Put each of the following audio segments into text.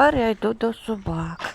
Тепер я йду до собак.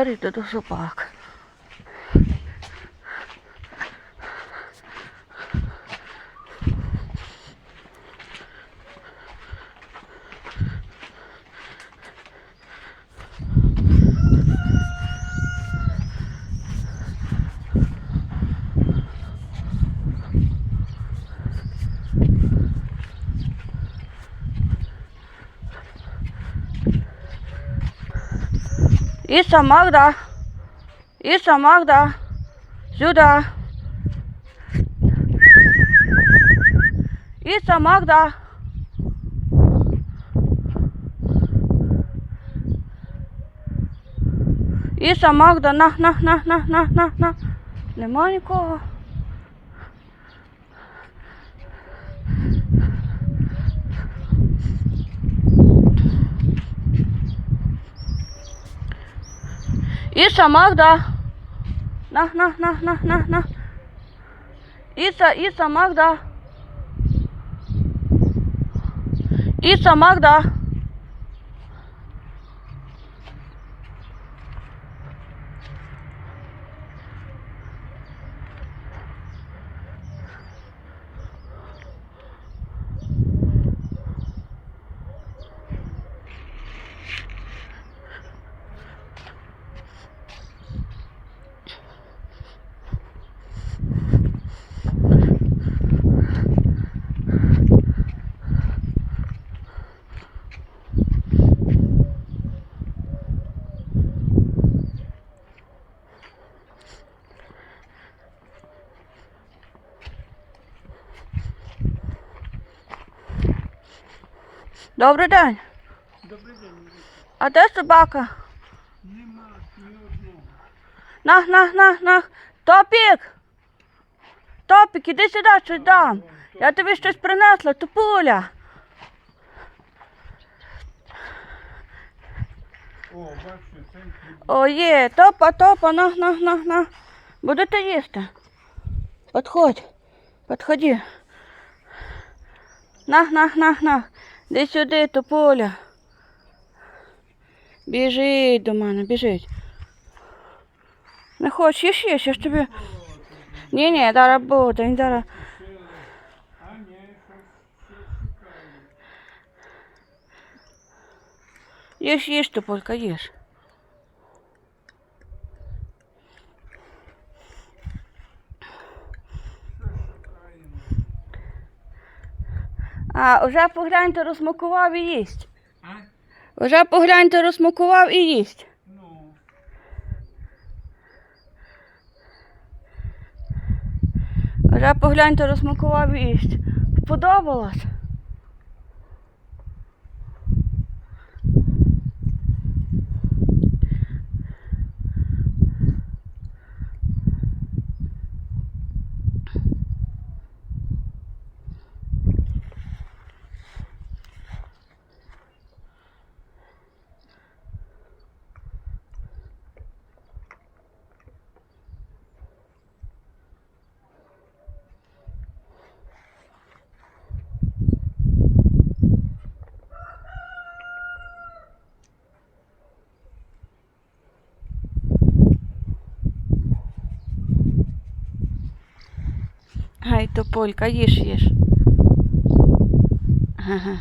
Тепер йду до собак. Іса Магда. Іса Магда. Сюди. Іса Магда. Іса Магда, на, на, на, на, на, на, на. Нема нікого. Іса Магда. На, на, на, на, на, на. Іса, Іса Магда. Іса Магда. Добрий день. Добрий день. А де собака? Нема ні одного. На, на, на, на. Топік. Топік, іди сюди, щось дам. Я тобі щось принесла, тупуля. О, бачите, цей. О, є, топа, топа, на, на, на, на. Будете їсти? Подходь. Подходи. На, на, на, на. Іди сюди, топуля. Біжить до мене, біжить. Не хочеш, їж, їж, я ж тобі. Ні, ні, зараз буде, він зараз. А ні, щось, щось шукає. Їж, їж, тополька, їж. А, вже погляньте, розмакував і їсть. А? Вже погляньте, розмакував і їсть. Ну, Вже погляньте, розмакував і їсть. Сподобалось? Гай, тополька, їж, їж. Ага.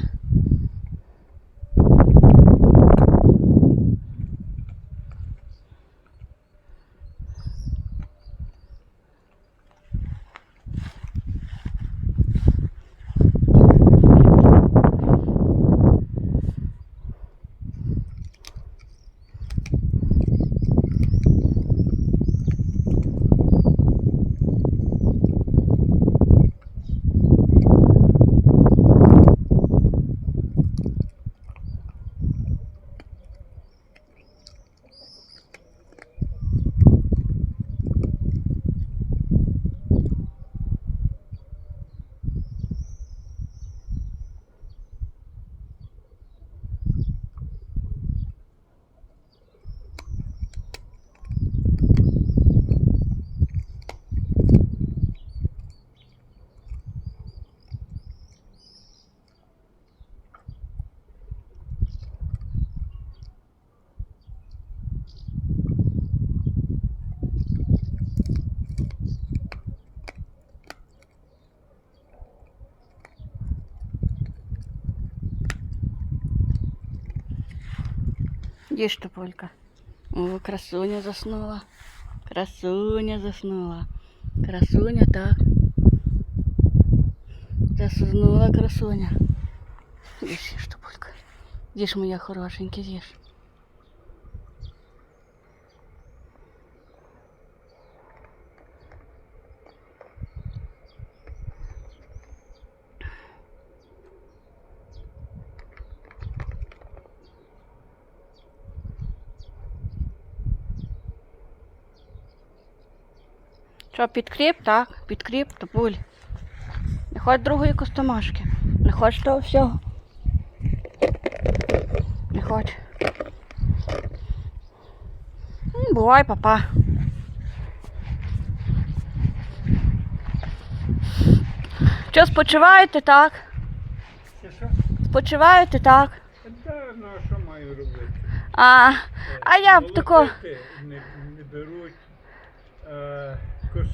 Їж, тополька. О, красуня заснула. Красуня заснула. Красуня, так. Заснула красуня. Їж, їж, тополька. Їж, моя хорошенька, їж. Що, підкріп, так? Підкріп, топуль. Не хоч другої костомашки. Не хоч того всього. Не хоч. М, Бувай, папа. Що, спочиваєте, так? Що? Спочиваєте, так? Та, ну а що маю робити? А, а я б тако. Молотити не, не беруть, а,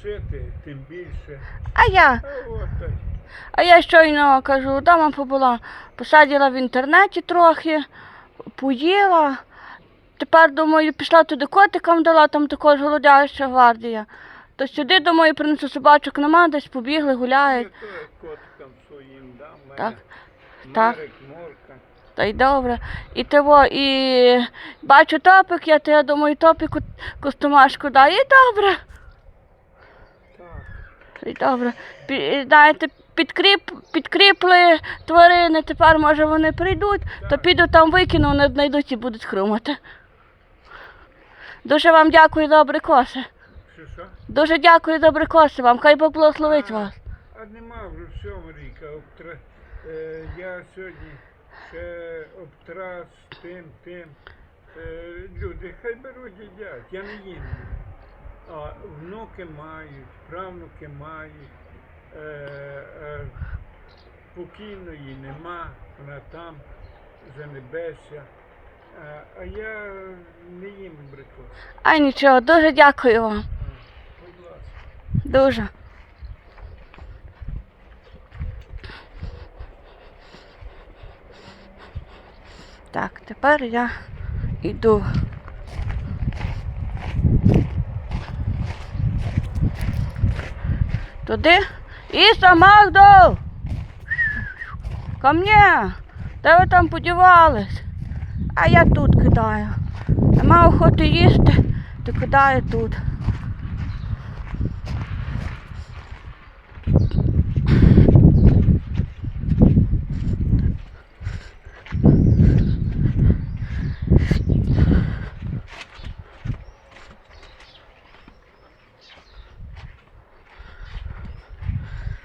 косити тим більше. А я. А от так. А я щойно кажу, дома побула, посадила в інтернеті трохи, поїла. Тепер, думаю, пішла туди котикам дала, там також голодяща гвардія. То сюди, думаю, принесу собачок нема, десь побігли, гуляють. Я котикам своїм дам. Так, так. Морка. Та й добре. І того, і бачу топик, я, то я думаю, топіку костомашку даю. І добре. Добре. Знаєте, підкріп, підкріпли тварини, тепер може вони прийдуть, то піду там викину, вони знайдуть і будуть хрумати. Дуже вам дякую за абрикоси. Дуже дякую за абрикоси вам. Хай Бог благословить вас. А нема вже всього, Марійка. Обтра... Е, я сьогодні ще обтрас тим, тим. Е, люди, хай беруть їдять, я не їм. А внуки мають, правнуки мають. Е, е, покійної нема, вона там, за небесся. А, а я не їм брикос. Ай нічого, дуже дякую вам. Будь ласка. Дуже. Так, тепер я йду. Туди. Іса, Магдо! Ко мне! Де ви там подівались? А я тут кидаю. Нема охоти їсти, то кидаю тут.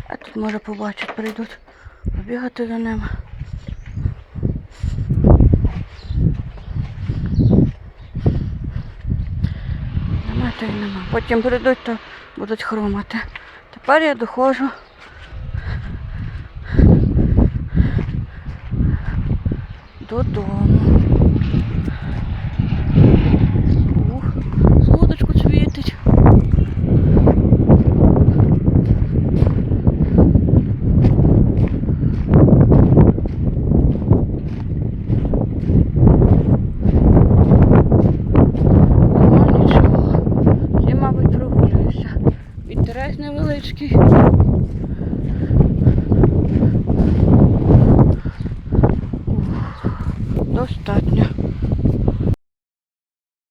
А тут може побачать, прийдуть побігати за ними. Нема та й нема. Потім прийдуть, то будуть хромати. Тепер я доходжу. Додому. невеличкий.